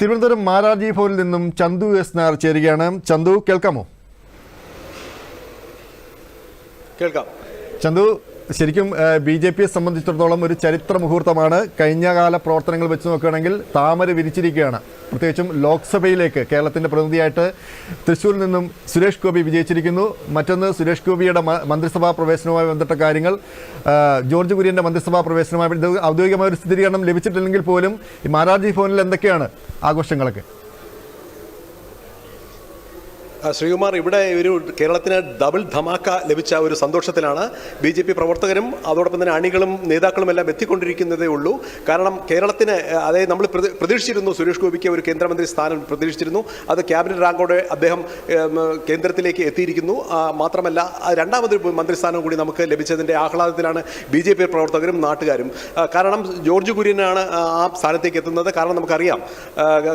തിരുവനന്തപുരം മാരാജി ഭവനിൽ നിന്നും ചന്തു എസ് നായർ ചേരുകയാണ്. ചന്തു കേൾക്കാമോ? കേൾക്കാം. ചന്തു ശരിക്കും ബി ജെ പിയെ സംബന്ധിച്ചിടത്തോളം ഒരു ചരിത്ര മുഹൂർത്തമാണ് കഴിഞ്ഞ കാല പ്രവർത്തനങ്ങൾ വെച്ച് നോക്കുകയാണെങ്കിൽ താമര വിരിച്ചിരിക്കുകയാണ്. പ്രത്യേകിച്ചും ലോക്സഭയിലേക്ക് കേരളത്തിന്റെ പ്രതിനിധിയായിട്ട് തൃശ്ശൂരിൽ നിന്നും സുരേഷ് ഗോപി വിജയിച്ചിരിക്കുന്നു. മറ്റൊന്ന് സുരേഷ് ഗോപിയുടെ മന്ത്രിസഭാ പ്രവേശനവുമായി ബന്ധപ്പെട്ട കാര്യങ്ങൾ. ജോർജ് കുര്യന്റെ മന്ത്രിസഭാ പ്രവേശനവുമായി ഔദ്യോഗികമായ ഒരു സ്ഥിരീകരണം ലഭിച്ചിട്ടില്ലെങ്കിൽ പോലും ഈ മാരാജി ഭവനിൽ എന്തൊക്കെയാണ് ആഘോഷങ്ങളൊക്കെ? ശ്രീകുമാർ ഇവിടെ ഒരു കേരളത്തിന് ഡബിൾ ധമാക്ക ലഭിച്ച ഒരു സന്തോഷത്തിലാണ് ബി ജെ പി പ്രവർത്തകരും അതോടൊപ്പം തന്നെ അണികളും നേതാക്കളും എല്ലാം എത്തിക്കൊണ്ടിരിക്കുന്നതേ ഉള്ളൂ. കാരണം കേരളത്തിന് അതായത് നമ്മൾ പ്രതി- പ്രതീക്ഷിച്ചിരുന്നു സുരേഷ് ഗോപിക്ക് ഒരു കേന്ദ്രമന്ത്രി സ്ഥാനം പ്രതീക്ഷിച്ചിരുന്നു. അത് ക്യാബിനറ്റ് റാങ്കോടെ അദ്ദേഹം കേന്ദ്രത്തിലേക്ക് എത്തിയിരിക്കുന്നു. മാത്രമല്ല രണ്ടാമത് മന്ത്രിസ്ഥാനം കൂടി നമുക്ക് ലഭിച്ചതിന്റെ ആഹ്ലാദത്തിലാണ് ബി ജെ പി പ്രവർത്തകരും നാട്ടുകാരും. കാരണം ജോർജ് കുര്യനാണ് ആ സ്ഥാനത്തേക്ക് എത്തുന്നത്. കാരണം നമുക്കറിയാം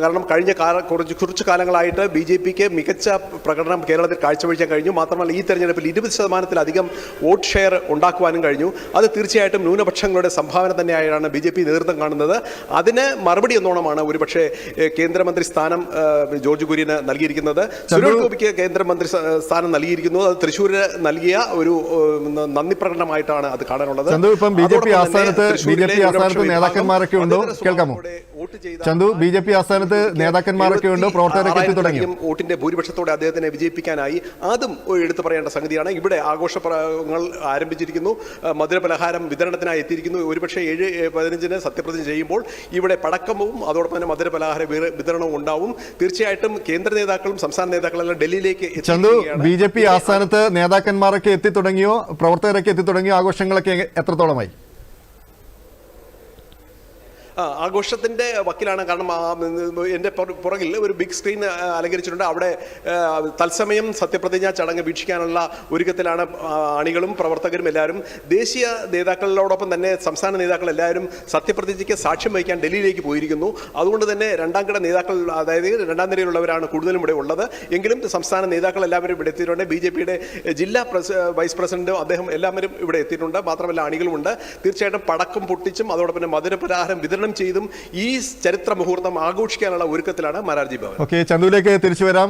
കാരണം കഴിഞ്ഞ കുറച്ച് കുറച്ച് കാലങ്ങളായിട്ട് ബി ജെ പിക്ക് മികച്ച പ്രകടനം കേരളത്തിൽ കാഴ്ചവെക്കാൻ കഴിഞ്ഞു. മാത്രമല്ല ഈ തെരഞ്ഞെടുപ്പിൽ ഇരുപത് ശതമാനത്തിലധികം വോട്ട് ഷെയർ ഉണ്ടാക്കുവാനും കഴിഞ്ഞു. അത് തീർച്ചയായിട്ടും ന്യൂനപക്ഷങ്ങളുടെ സംഭാവന തന്നെയായാണ് ബി ജെ പി നേതൃത്വം കാണുന്നത്. അതിന് മറുപടി എന്നോണമാണ് ഒരുപക്ഷെ കേന്ദ്രമന്ത്രി സ്ഥാനം ജോർജ് കുര്യന് നൽകിയിരിക്കുന്നത്. സുരേഷ് ഗോപിക്ക് കേന്ദ്രമന്ത്രി സ്ഥാനം നൽകിയിരിക്കുന്നു. അത് തൃശ്ശൂരിന് നൽകിയ ഒരു നന്ദി പ്രകടനമായിട്ടാണ് അത് കാണാനുള്ളത്. ഇപ്പം ബി ജെ പി ആസ്ഥാനത്ത് ബി ജെ പി ആസ്ഥാനത്ത് നേതാക്കന്മാരൊക്കെ ഉണ്ടോ? കേൾക്കാമോ? ചന്തു ബി ജെ പി ആസ്ഥാനത്ത് നേതാക്കന്മാരൊക്കെ ഉണ്ട് പ്രവർത്തകരൊക്കെ എത്തി തുടങ്ങി. വോട്ടിന്റെ ഭൂരിപക്ഷത്തോടെ അദ്ദേഹത്തിനെ വിജയിപ്പിക്കാനായി അതും എടുത്തു പറയേണ്ട സംഗതിയാണ്. ഇവിടെ ആഘോഷ ആഘോഷങ്ങൾ ആരംഭിച്ചിരിക്കുന്നു. മധുര മധുരപലഹാരം വിതരണത്തിനായി എത്തിയിരിക്കുന്നു. ഒരുപക്ഷെ ഏഴ് പതിനഞ്ചിന് സത്യപ്രതിജ്ഞ ചെയ്യുമ്പോൾ ഇവിടെ പടക്കവും അതോടൊപ്പം തന്നെ മധുരപലഹാര പലഹാര വിതരണവും ഉണ്ടാവും. തീർച്ചയായിട്ടും കേന്ദ്ര നേതാക്കളും സംസ്ഥാന നേതാക്കളെല്ലാം ഡൽഹിയിലേക്ക് ചന്തു. ബി ജെ പി ആസ്ഥാനത്ത് നേതാക്കന്മാരൊക്കെ എത്തി തുടങ്ങിയോ? പ്രവർത്തകരൊക്കെ എത്തി തുടങ്ങിയോ? ആഘോഷങ്ങളൊക്കെ എത്രത്തോളമായി? ആ, ആഘോഷത്തിന്റെ വക്കിലാണ്. കാരണം എന്റെ പുറകിൽ ഒരു ബിഗ് സ്ക്രീൻ അലങ്കരിച്ചിട്ടുണ്ട്. അവിടെ തത്സമയം സത്യപ്രതിജ്ഞ ചടങ്ങ് വീക്ഷിക്കാനുള്ള ഒരുക്കത്തിലാണ് അണികളും പ്രവർത്തകരും എല്ലാവരും. ദേശീയ നേതാക്കളോടൊപ്പം തന്നെ സംസ്ഥാന നേതാക്കൾ എല്ലാവരും സത്യപ്രതിജ്ഞയ്ക്ക് സാക്ഷ്യം വഹിക്കാൻ ഡൽഹിയിലേക്ക് പോയിരിക്കുന്നു. അതുകൊണ്ട് തന്നെ രണ്ടാം കിട നേതാക്കൾ അതായത് രണ്ടാം നിരയിലുള്ളവരാണ് കൂടുതലും ഇവിടെ ഉള്ളത്. എങ്കിലും സംസ്ഥാന നേതാക്കൾ എല്ലാവരും ഇവിടെ എത്തിയിട്ടുണ്ട്. ബി ജെ പിയുടെ ജില്ലാ വൈസ് പ്രസിഡന്റും അദ്ദേഹം എല്ലാവരും ഇവിടെ എത്തിയിട്ടുണ്ട്. മാത്രമല്ല അണികളുമുണ്ട്. തീർച്ചയായിട്ടും പടക്കം പൊട്ടിച്ചും അതോടൊപ്പം മധുരപലഹാരം വിതരണം ചെയ്തും ഈ ചരിത്ര മുഹൂർത്തം ആഘോഷിക്കാനുള്ള ഒരുക്കത്തിലാണ് മരാർജി ഭവൻ. ഓക്കെ ചന്തുവിലേക്ക് തിരിച്ചു വരാം.